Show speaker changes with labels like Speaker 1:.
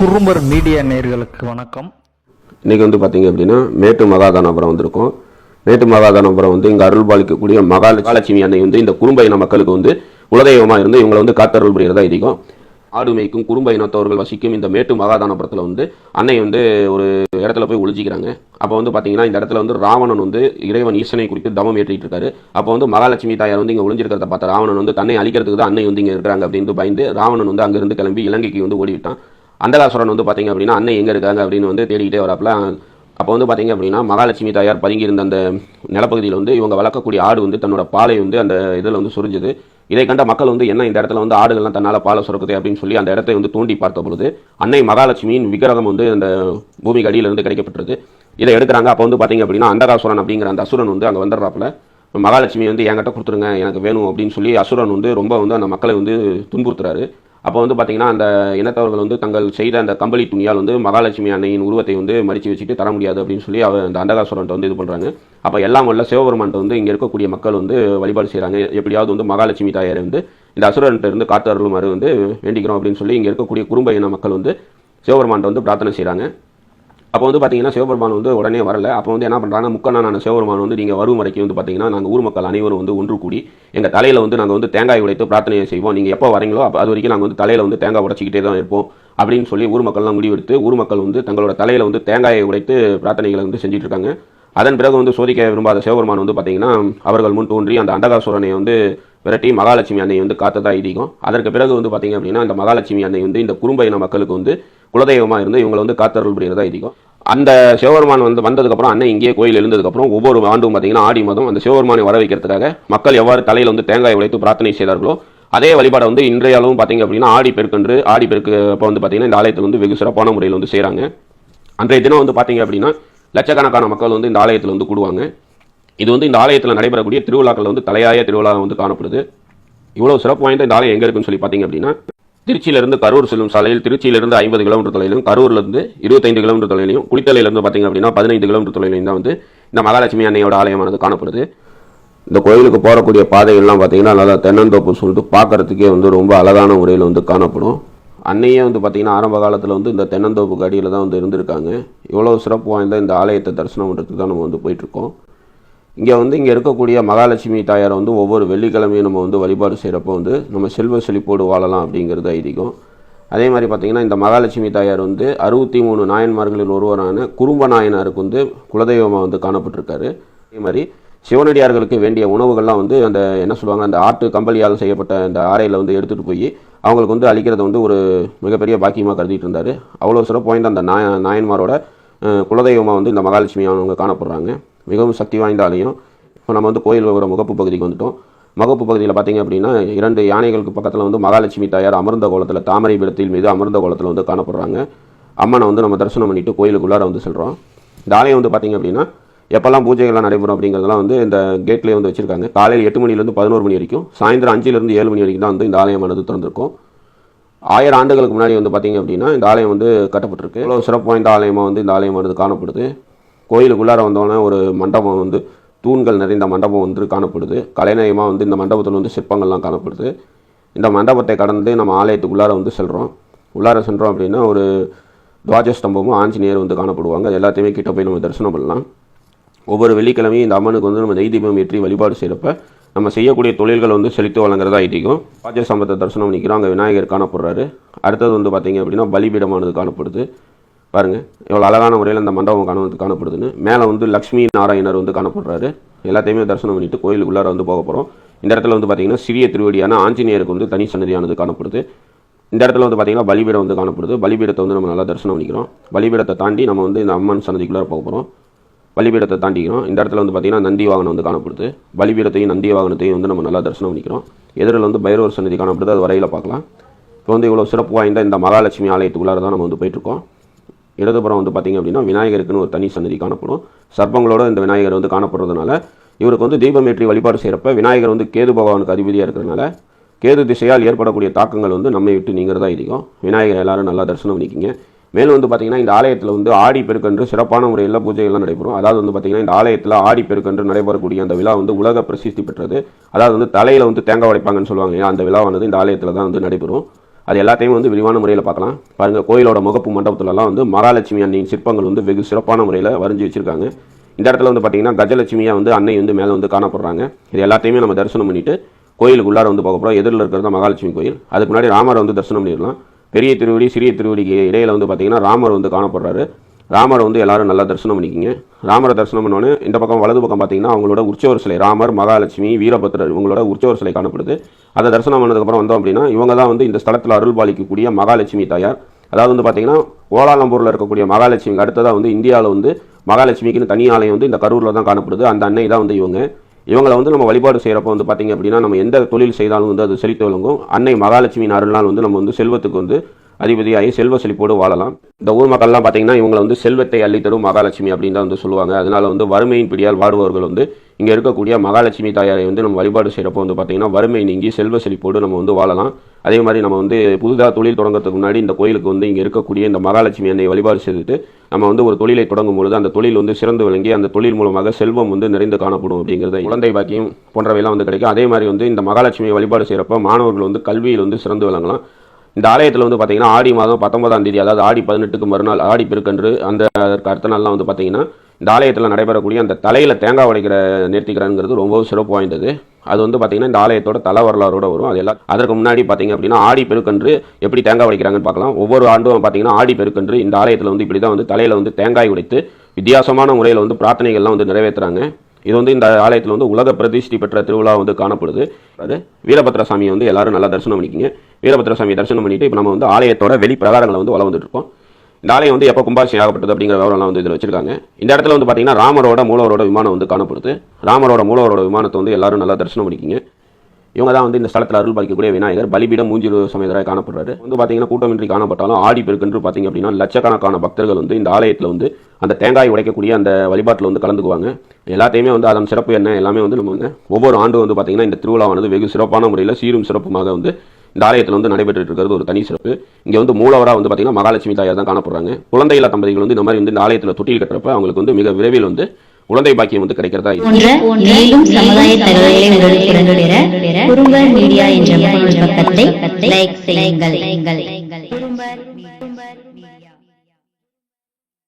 Speaker 1: Kurumbar media நேர்களுக்கு வணக்கம்.
Speaker 2: இன்றைக்கி வந்து பார்த்தீங்க அப்படின்னா மேட்டு மகாதானபுரம் வந்திருக்கோம். மேட்டு மகாதானபுரம் வந்து இங்கே அருள் பாலிக்கக்கூடிய மகாலட்சுமி அன்னை வந்து இந்த குறும்ப இன மக்களுக்கு வந்து குலதெய்வமாக இருந்து இவங்களை வந்து காத்தருள் புரியறதா அதிகம் ஆடு மேய்க்கும் குறும்ப இனத்தவர்கள் வசிக்கும் இந்த மேட்டு மகாதானபுரத்தில் வந்து அன்னை வந்து ஒரு இடத்துல போய் ஒளிஞ்சிக்கிறாங்க. அப்போ வந்து பார்த்தீங்கன்னா இந்த இடத்துல வந்து ராவணன் வந்து இறைவன் ஈசனை குறித்து தவம் ஏற்றிட்டு இருக்காரு. அப்போ வந்து மகாலட்சுமி தாயார் வந்து இங்கே ஒளிஞ்சிருக்கிறத பார்த்த ராவணன் வந்து தன்னை அழிக்கிறதுக்கு தான் அன்னை வந்து இங்கே இருக்கிறாங்க அப்படின்னு பயந்து ராவணன் வந்து அங்கேருந்து கிளம்பி இலங்கைக்கு வந்து ஓடிவிட்டான். அந்தகாசுரன் வந்து பார்த்தீங்க அப்படின்னா அன்னை எங்கே இருக்காங்க அப்படின்னு வந்து தேடிக்கிட்டே வரப்பல. அப்போ வந்து பார்த்தீங்க அப்படின்னா மகாலட்சுமி தாயார் பதுங்கி இருந்த அந்த நிலப்பகுதியில் வந்து இவங்க வளர்க்கக்கூடிய ஆடு வந்து தன்னோட பாலை வந்து அந்த இதில் வந்து சுரிஞ்சுது. இதை கண்ட மக்கள் வந்து என்ன இந்த இடத்துல வந்து ஆடுகள்லாம் தன்னால் பாலை சுரக்குது அப்படின்னு சொல்லி அந்த இடத்தை வந்து தூண்டி பார்த்த பொழுது அன்னை மகாலட்சுமியின் விக்கிரகம் வந்து அந்த பூமிக்கு அடியிலிருந்து கிடைக்கப்பட்டிருக்கு இதை எடுக்கிறாங்க. அப்போ வந்து பார்த்தீங்க அப்படின்னா அந்தகாசுரன் அப்படிங்கிற அந்த அசுரன் வந்து அங்கே வந்துடுறாப்புல. மகாலட்சுமி வந்து என்கிட்ட கொடுத்துருங்க. எனக்கு வேணும். அப்படின்னு சொல்லி அசுரன் வந்து ரொம்ப வந்து அந்த மக்களை வந்து துன்புறுத்துறாரு. அப்போ வந்து பார்த்தீங்கன்னா அந்த இனத்தவர்கள் வந்து தங்கள் செய்த அந்த கம்பளி துணியால் வந்து மகாலட்சுமி அன்னையின் உருவத்தை வந்து மறித்து வச்சுட்டு தர முடியாது அப்படின்னு சொல்லி அவர் அந்த அண்டகாசுரன்ட்ட வந்து இது பண்ணுறாங்க அப்போ எல்லாம் உள்ள சிவபெருமான்ட்ட வந்து இங்கே இருக்கக்கூடிய மக்கள் வந்து வழிபாடு செய்கிறாங்க எப்படியாவது வந்து மகாலட்சுமி தாயாரை வந்து இந்த அசுரன்ட்ட இருந்து காத்து அருளுமாறு வந்து வேண்டிக்கிறோம் அப்படின்னு சொல்லி இங்கே இருக்கக்கூடிய குடும்ப இன மக்கள் வந்து சிவபெருமான்ட்ட வந்து பிரார்த்தனை செய்கிறாங்க அப்போ வந்து பார்த்தீங்கன்னா சிவபெருமான் வந்து உடனே வரல. அப்போ வந்து என்ன பண்ணுறாங்க முக்கண்ணான சிவபெருமான் வந்து நீங்கள் வரும் வரைக்கும் வந்து பார்த்தீங்கன்னா நாங்கள் ஊர் மக்கள் அனைவரும் வந்து ஒன்று கூடி எங்கள் தலையில் வந்து நாங்கள் வந்து தேங்காய் உடைத்து பிரார்த்தனை செய்வோம். நீங்கள் எப்போ வரீங்களோ அப்போ அது வரைக்கும் நாங்கள் வந்து தலையில் வந்து தேங்காய் உடைச்சிக்கிட்டே தான் இருப்போம் அப்படின்னு சொல்லி ஊர் மக்கள்லாம் முடிவெடுத்து ஊர் மக்கள் வந்து தங்களோட தலையில் வந்து தேங்காயை உடைத்து பிரார்த்தனைகளை வந்து செஞ்சுட்டு இருக்காங்க அதன் பிறகு வந்து சோதிக்க விரும்பாத சிவபெருமான் வந்து பார்த்தீங்கன்னா அவர்கள் முன் தோன்றி அந்த அண்டகாசுரனை வந்து விரட்டி மகாலட்சுமி அன்னை வந்து காத்ததா ஐதீகம். அதற்கு பிறகு வந்து பார்த்திங்க அப்படின்னா இந்த மகாலட்சுமி அன்னை வந்து இந்த குறும்ப இன மக்களுக்கு வந்து குலதெய்வமாக இருந்து இவங்களை வந்து காத்தருள் புரியறதா ஐதீகம். அந்த சிவபெருமான் வந்து வந்ததுக்கப்புறம் அன்னை இங்கேயே கோயில் எழுந்ததுக்கப்புறம் ஒவ்வொரு ஆண்டும் பார்த்தீங்கன்னா ஆடி மாதம் அந்த சிவபெருமானை வர வைக்கிறதுக்காக மக்கள் எவ்வாறு தலையில் வந்து தேங்காய் உடைத்து பிரார்த்தனை செய்தார்களோ அதே வழிபாடை வந்து இன்றைய அளவும் பார்த்தீங்க அப்படின்னா ஆடி பெருக்கன்று ஆடி பெருக்கு அப்போ வந்து பார்த்தீங்கன்னா இந்த ஆலயத்தில் வந்து வெகு சிறப்பான முறையில் வந்து செய்கிறாங்க அன்றைய தினம் வந்து பார்த்தீங்க அப்படின்னா லட்சக்கணக்கான மக்கள் வந்து இந்த ஆலயத்தில் வந்து கூடுவாங்க. இது வந்து இந்த ஆலயத்தில் நடைபெறக்கூடிய திருவிழாக்கள் வந்து தலையாய திருவிழா வந்து காணப்படுது. இவ்வளோ சிறப்பு வாய்ந்த இந்த ஆலயம் எங்கே இருக்குன்னு சொல்லி பார்த்தீங்க அப்படின்னா திருச்சியிலிருந்து கரூர் செல்லும் சாலையில் திருச்சியிலிருந்து ஐம்பது கிலோமீட்டர் தொலைவிலும் கரூர்லேருந்து இருபத்தைந்து கிலோமீட்டர் தொலைவிலையும் குளித்தலையிலேருந்து பார்த்தீங்க அப்படின்னா பதினைந்து கிலோமீட்டர் தொலைவிலையும் தான் வந்து இந்த மகாலட்சுமி அன்னையோட ஆலயமானது காணப்படுது. இந்த கோயிலுக்கு போகக்கூடிய பாதைகள்லாம் பார்த்தீங்கன்னா நல்லா தென்னந்தோப்பு சொல்லிட்டு பார்க்கறதுக்கே வந்து ரொம்ப அழகான முறையில் வந்து காணப்படும். அன்னையே வந்து பார்த்தீங்கன்னா ஆரம்ப காலத்தில் வந்து இந்த தென்னந்தோப்புக்கு அடியில் தான் வந்து இருந்திருக்காங்க. இவ்வளோ சிறப்பு வாய்ந்த இந்த ஆலயத்தை தரிசனம் பண்ணுறதுக்கு தான் நம்ம வந்து போயிட்டுருக்கோம் இங்கே வந்து இங்கே இருக்கக்கூடிய மகாலட்சுமி தாயாரை வந்து ஒவ்வொரு வெள்ளிக்கிழமையும் நம்ம வந்து வழிபாடு செய்கிறப்போ வந்து நம்ம செல்வ செழிப்போடு வாழலாம் அப்படிங்கிறது ஐதீகம். அதே மாதிரி பார்த்திங்கன்னா இந்த மகாலட்சுமி தாயார் வந்து அறுபத்தி மூணு நாயன்மார்களில் ஒருவரான குறும்ப நாயனாருக்கு வந்து குலதெய்வமாக வந்து காணப்பட்டிருக்காரு. அதே மாதிரி சிவனடியார்களுக்கு வேண்டிய உணவுகள்லாம் வந்து அந்த என்ன சொல்லுவாங்க அந்த ஆட்டு கம்பளியால் செய்யப்பட்ட அந்த ஆரையில் வந்து எடுத்துகிட்டு போய் அவங்களுக்கு வந்து அளிக்கிறது வந்து ஒரு மிகப்பெரிய பாக்கியமாக கருதிட்டு இருந்தார். அவ்வளோ சிறப்பு வாய்ந்த அந்த நாய நாயன்மாரோட குலதெய்வமாக வந்து இந்த மகாலட்சுமி அவங்க காணப்படுறாங்க. மிகவும் சக்தி வாய்ந்த ஆலயம். இப்போ நம்ம வந்து கோயில் ஒரு முகப்பு பகுதிக்கு வந்துட்டோம். முகப்பு பகுதியில் பார்த்திங்க அப்படின்னா இரண்டு யானைகளுக்கு பக்கத்தில் வந்து மகாலட்சுமி தாயார் அமர்ந்த கோலத்தில் தாமரை பிடத்தில் மீது அமர்ந்த கோலத்தில் வந்து காணப்படுறாங்க. அம்மனை வந்து நம்ம தரிசனம் பண்ணிவிட்டு கோயிலுக்குள்ளார வந்து செல்கிறோம் இந்த ஆலயம் வந்து பார்த்திங்க அப்படின்னா எப்போல்லாம் பூஜைகள்லாம் நடைபெறும் அப்படிங்கிறதெல்லாம் வந்து இந்த கேட்லேயே வந்து வச்சுருக்காங்க. காலையில் எட்டு மணிலேருந்து பதினோரு மணி வரைக்கும் சாயந்தரம் அஞ்சுலேருந்து ஏழு மணி வரைக்கும் தான் வந்து இந்த ஆலயமானது திறந்திருக்கும். ஆயிரம் ஆண்டுகளுக்கு முன்னாடி வந்து பார்த்தீங்க அப்படின்னா இந்த ஆலயம் வந்து கட்டப்பட்டிருக்கு. இவ்வளோ சிறப்பு வாய்ந்த ஆலயமாக வந்து இந்த ஆலயமானது காணப்படுது. கோயிலுக்குள்ளார வந்தோடனே ஒரு மண்டபம் வந்து தூண்கள் நிறைந்த மண்டபம் வந்து காணப்படுது. கலைநயமாக வந்து இந்த மண்டபத்தில் வந்து சிற்பங்கள்லாம் காணப்படுது. இந்த மண்டபத்தை கடந்து நம்ம ஆலயத்துக்குள்ளார வந்து செல்கிறோம் உள்ளார சென்றோம் அப்படின்னா ஒரு துவாஜஸ்தம்பமும் ஆஞ்சநேயர் வந்து காணப்படுவாங்க. அது எல்லாத்தையுமே கிட்ட போய் நம்ம தரிசனம் பண்ணலாம். ஒவ்வொரு வெள்ளிக்கிழமையும் இந்த அம்மனுக்கு வந்து நம்ம நெய் தீபம் ஏற்றி வழிபாடு செய்கிறப்ப நம்ம செய்யக்கூடிய தொழில்கள் வந்து செழித்து வழங்குறதா ஐட்டிக்கும் ராஜசம்பத்தை தரிசனம் பண்ணிக்கிறோம். அங்கே விநாயகர் காணப்படுறாரு. அடுத்தது வந்து பார்த்திங்க அப்படின்னா பலிபீடமானது காணப்படுது. பாருங்கள் எவ்வளோ அழகான முறையில் அந்த மண்டபம் காண வந்து காணப்படுதுன்னு. மேலே வந்து லக்ஷ்மி நாராயணர் வந்து காணப்படுறாரு. எல்லாத்தையுமே தரிசனம் பண்ணிட்டு கோயிலுக்குள்ளார வந்து போக போகிறோம் இந்த இடத்துல வந்து பார்த்தீங்கன்னா சிறிய திருவடியான ஆஞ்சநேயருக்கு வந்து தனி சன்னதியானது காணப்படுது. இந்த இடத்துல வந்து பார்த்தீங்கன்னா பலிபீடம் வந்து காணப்படுது. பலிபீடத்தை வந்து நம்ம நல்லா தரிசனம் பண்ணிக்கிறோம். பலிபீடத்தை தாண்டி நம்ம வந்து இந்த அம்மன் சன்னதிக்குள்ளார போக போகிறோம் பலிபீடத்தை தாண்டிக்கிறோம். இந்த இடத்துல வந்து பார்த்தீங்கன்னா நந்தி வாகனம் வந்து காணப்படுது. பலிபீடத்தையும் நந்தி வாகனத்தையும் வந்து நம்ம நல்லா தரிசனம் பண்ணிக்கிறோம். எதிரில் வந்து பைரவர் சன்னதி காணப்படுது. அது வரையில் பார்க்கலாம். இப்போ வந்து இவ்வளோ சிறப்பு வாய்ந்த இந்த மகாலட்சுமி ஆலயத்துக்குள்ளார தான் நம்ம வந்து போயிட்டுருக்கோம் இடதுபுறம் வந்து பார்த்திங்க அப்படின்னா விநாயகருக்குன்னு ஒரு தனி சன்னதி காணப்படும். சர்ப்பங்களோட இந்த விநாயகர் வந்து காணப்படுறதுனால இவருக்கு வந்து தீபமேற்றி வழிபாடு செய்கிறப்ப விநாயகர் வந்து கேது பகவானுக்கு அதிபதியாக இருக்கிறதுனால கேது திசையால் ஏற்படக்கூடிய தாக்கங்கள் வந்து நம்மை விட்டு நீங்கிறதா இருக்கும் விநாயகர் எல்லாரும் நல்லா தரிசனம் பண்ணிக்கிங்க. மேலும் வந்து பார்த்தீங்கன்னா இந்த ஆலயத்தில் வந்து ஆடி பெருக்கன்று சிறப்பான முறையில் பூஜைகள்லாம் நடைபெறும். அதாவது வந்து பார்த்திங்கன்னா இந்த ஆலயத்தில் ஆடி பெருக்கன்று நடைபெறக்கூடிய அந்த விழா வந்து உலக பிரசித்தி பெற்றது. அதாவது வந்து தலையில் வந்து தேங்காய் உடைப்பாங்கன்னு சொல்லுவாங்க இல்லையா, அந்த விழாவானது இந்த ஆலயத்தில் தான் வந்து நடைபெறும். அது எல்லாத்தையும் வந்து விரிவான முறையில் பார்க்கலாம். பாருங்கள் கோயிலோட முகப்பு மண்டபத்துலலாம் வந்து மகாலட்சுமி அன்னையின் சிற்பங்கள் வந்து வெகு சிறப்பான முறையில் வரைஞ்சி வச்சுருக்காங்க. இந்த இடத்துல வந்து பார்த்திங்கன்னா கஜலட்சுமியாக வந்து அன்னை வந்து மேலே வந்து காணப்படுறாங்க. இது எல்லாத்தையுமே நம்ம தரிசனம் பண்ணிவிட்டு கோயிலுக்கு உள்ளார வந்து பார்க்க போகிறோம் எதிரில் இருக்கிறது மகாலட்சுமி கோயில். அதுக்கு முன்னாடி ராமரை வந்து தரிசனம் பண்ணிடலாம். பெரிய திருவடி சிறிய திருவடிக்கு இடையில் வந்து பார்த்திங்கன்னா ராமர் வந்து காணப்படுறாரு. ராமரை வந்து எல்லாரும் நல்லா தரிசனம் பண்ணிக்கிங்க. ராமரை தரிசனம் பண்ணோன்னே இந்த பக்கம் வலது பக்கம் பார்த்தீங்கன்னா அவங்களோட உற்சவர் சிலை ராமர் மகாலட்சுமி வீரபத்ரர் இவங்களோட உற்சவர் சிலை காணப்படுது. அதை தரிசனம் பண்ணதுக்கப்புறம் வந்தோம் அப்படின்னா இவங்க தான் வந்து இந்த ஸ்தலத்தில் அருள் பாலிக்கக்கூடிய மகாலட்சுமி தாயார். அதாவது வந்து பார்த்தீங்கன்னா கோலாலம்பூரில் இருக்கக்கூடிய மகாலட்சுமிக்கு அடுத்ததாக வந்து இந்தியாவில் வந்து மகாலட்சுமிக்குன்னு தனி ஆலயம் வந்து இந்த கரூரில் தான் காணப்படுது. அந்த அன்னை தான் வந்து இவங்க. இவங்களை வந்து நம்ம வழிபாடு செய்கிறப்ப வந்து பார்த்தீங்க அப்படின்னா நம்ம எந்த தொழில் செய்தாலும் வந்து அது செழித்து விளங்கும். அன்னை மகாலட்சுமியின் அருள்னால் வந்து நம்ம வந்து செல்வத்துக்கு வந்து அதிபதியாகி செல்வ செழிப்போடு வாழலாம். இந்த ஊர் மக்கள்லாம் பார்த்தீங்கன்னா இவங்களை வந்து செல்வத்தை அள்ளித்தரும் மகாலட்சுமி அப்படின்னு தான் வந்து சொல்லுவாங்க. அதனால வந்து வறுமையின் பிடியால் வாடுபவர்கள் வந்து இங்கே இருக்கக்கூடிய மகாலட்சுமி தாயாரை வந்து நம்ம வழிபாடு செய்கிறப்போ வந்து பார்த்தீங்கன்னா வறுமை நீங்கி செல்வ செழிப்போடு நம்ம வந்து வாழலாம். அதே மாதிரி நம்ம வந்து புதுதாக தொழில் தொடங்குறதுக்கு முன்னாடி இந்த கோயிலுக்கு வந்து இங்கே இருக்கக்கூடிய இந்த மகாலட்சுமி அன்னை வழிபாடு செய்துட்டு நம்ம வந்து ஒரு தொழிலை தொடங்கும் பொழுது அந்த தொழில் வந்து சிறந்து விளங்கி அந்த தொழில் மூலமாக செல்வம் வந்து நிறைந்து காணப்படும் அப்படிங்கிறத குழந்தை பாக்கியம் போன்றவையெல்லாம் வந்து கிடைக்கும். அதே மாதிரி வந்து இந்த மகாலட்சுமியை வழிபாடு செய்கிறப்ப மாணவர்கள் வந்து கல்வியில் வந்து சிறந்து விளங்கலாம். இந்த ஆலயத்தில் வந்து பார்த்தீங்கன்னா ஆடி மாதம் பத்தொன்பதாம் தேதி அதாவது ஆடி பதினெட்டுக்கு மறுநாள் ஆடி பெருக்கன்று அந்த அதற்கு அடுத்த நாள்லாம் வந்து பார்த்தீங்கன்னா இந்த ஆலயத்தில் நடைபெறக்கூடிய அந்த தலையில் தேங்காய் உடைக்கிற நிறுத்திக்கிறாங்கிறது ரொம்பவும் சிறப்பு வாய்ந்தது. அது வந்து பார்த்தீங்கன்னா இந்த ஆலயத்தோட தலை வரலாறோட வரும். அது எல்லாம் அதற்கு முன்னாடி பார்த்தீங்க அப்படின்னா ஆடி பெருக்கன்று எப்படி தேங்காய் உடைக்கிறாங்கன்னு பார்க்கலாம் ஒவ்வொரு ஆண்டும் பார்த்தீங்கன்னா ஆடி பெருக்கன்று இந்த ஆலயத்தில் வந்து இப்படி தான் வந்து தலையில் வந்து தேங்காய் உடைத்து வித்தியாசமான முறையில் வந்து பிரார்த்தனைகள்லாம் வந்து நிறைவேற்றுறாங்க இது வந்து இந்த ஆலயத்தில் வந்து உலக பிரதிஷ்டி பெற்ற திருவிழா வந்து காணப்படுது. அது வீரபத்ர சாமியை வந்து எல்லாரும் நல்லா தரிசனம் பண்ணிக்கிங்க. வீரபத்ர சாமியை தரிசனம் பண்ணிட்டு இப்போ நம்ம வந்து ஆலயத்தோட வெளி பிரகாரங்களை வந்து வளம் வந்துட்டு இருக்கோம் இந்த ஆலயம் வந்து எப்போ கும்பாபிஷேகம் ஆகப்பட்டது அப்படிங்கிற விவரம்லாம் வந்து இதில் வச்சிருக்காங்க. இந்த இடத்துல வந்து பார்த்தீங்கன்னா ராமரோட மூலவரோட விமானம் வந்து காணப்படுது. ராமரோட மூலவரோட விமானத்தை வந்து எல்லாரும் நல்லா தரிசனம் பண்ணிக்கிங்க. இவங்க தான் வந்து இந்த ஸ்தலத்தில் அருள் பாதிக்கக்கூடிய விநாயகர். பலிபீடம் மூஞ்சிரு சமேதராக காணப்படுறாரு. வந்து பார்த்தீங்கன்னா கூட்டமின்றி காணப்பட்டாலும் ஆடி பெருக்குன்று பார்த்தீங்க அப்படின்னா லட்சக்கணக்கான பக்தர்கள் வந்து இந்த ஆலயத்தில் வந்து அந்த தேங்காய் உடைக்கக்கூடிய அந்த வழிபாட்டில் வந்து கலந்துக்குவாங்க. எல்லாத்தையுமே வந்து அதன் சிறப்பு என்ன? எல்லாமே வந்து நம்ம வந்து ஒவ்வொரு ஆண்டும் வந்து பார்த்தீங்கன்னா இந்த திருவிழாவானது வெகு சிறப்பான முறையில் சீரும் சிறப்புமாக வந்து இந்த ஆலயத்தில் வந்து நடைபெற்று இருக்கிறது ஒரு தனி சிறப்பு. இங்கே வந்து மூலவராக வந்து பார்த்தீங்கன்னா மகாலட்சுமி தாயார் தான் காணப்படுறாங்க. குழந்தையில்லா தம்பதிகள் வந்து இந்த மாதிரி வந்து இந்த ஆலயத்தில் தொட்டில் கட்டுறப்ப அவங்களுக்கு வந்து மிக விரைவில் வந்து குழந்தை பாக்கியம் வந்து கிடைக்கிறதா
Speaker 3: மேலும் சமுதாய தகவல்களை உடனுக்குடன் பெற குறும்பர் மீடியா என்ற முகநூல் பக்கத்தை லைக் செய்யுங்கள்.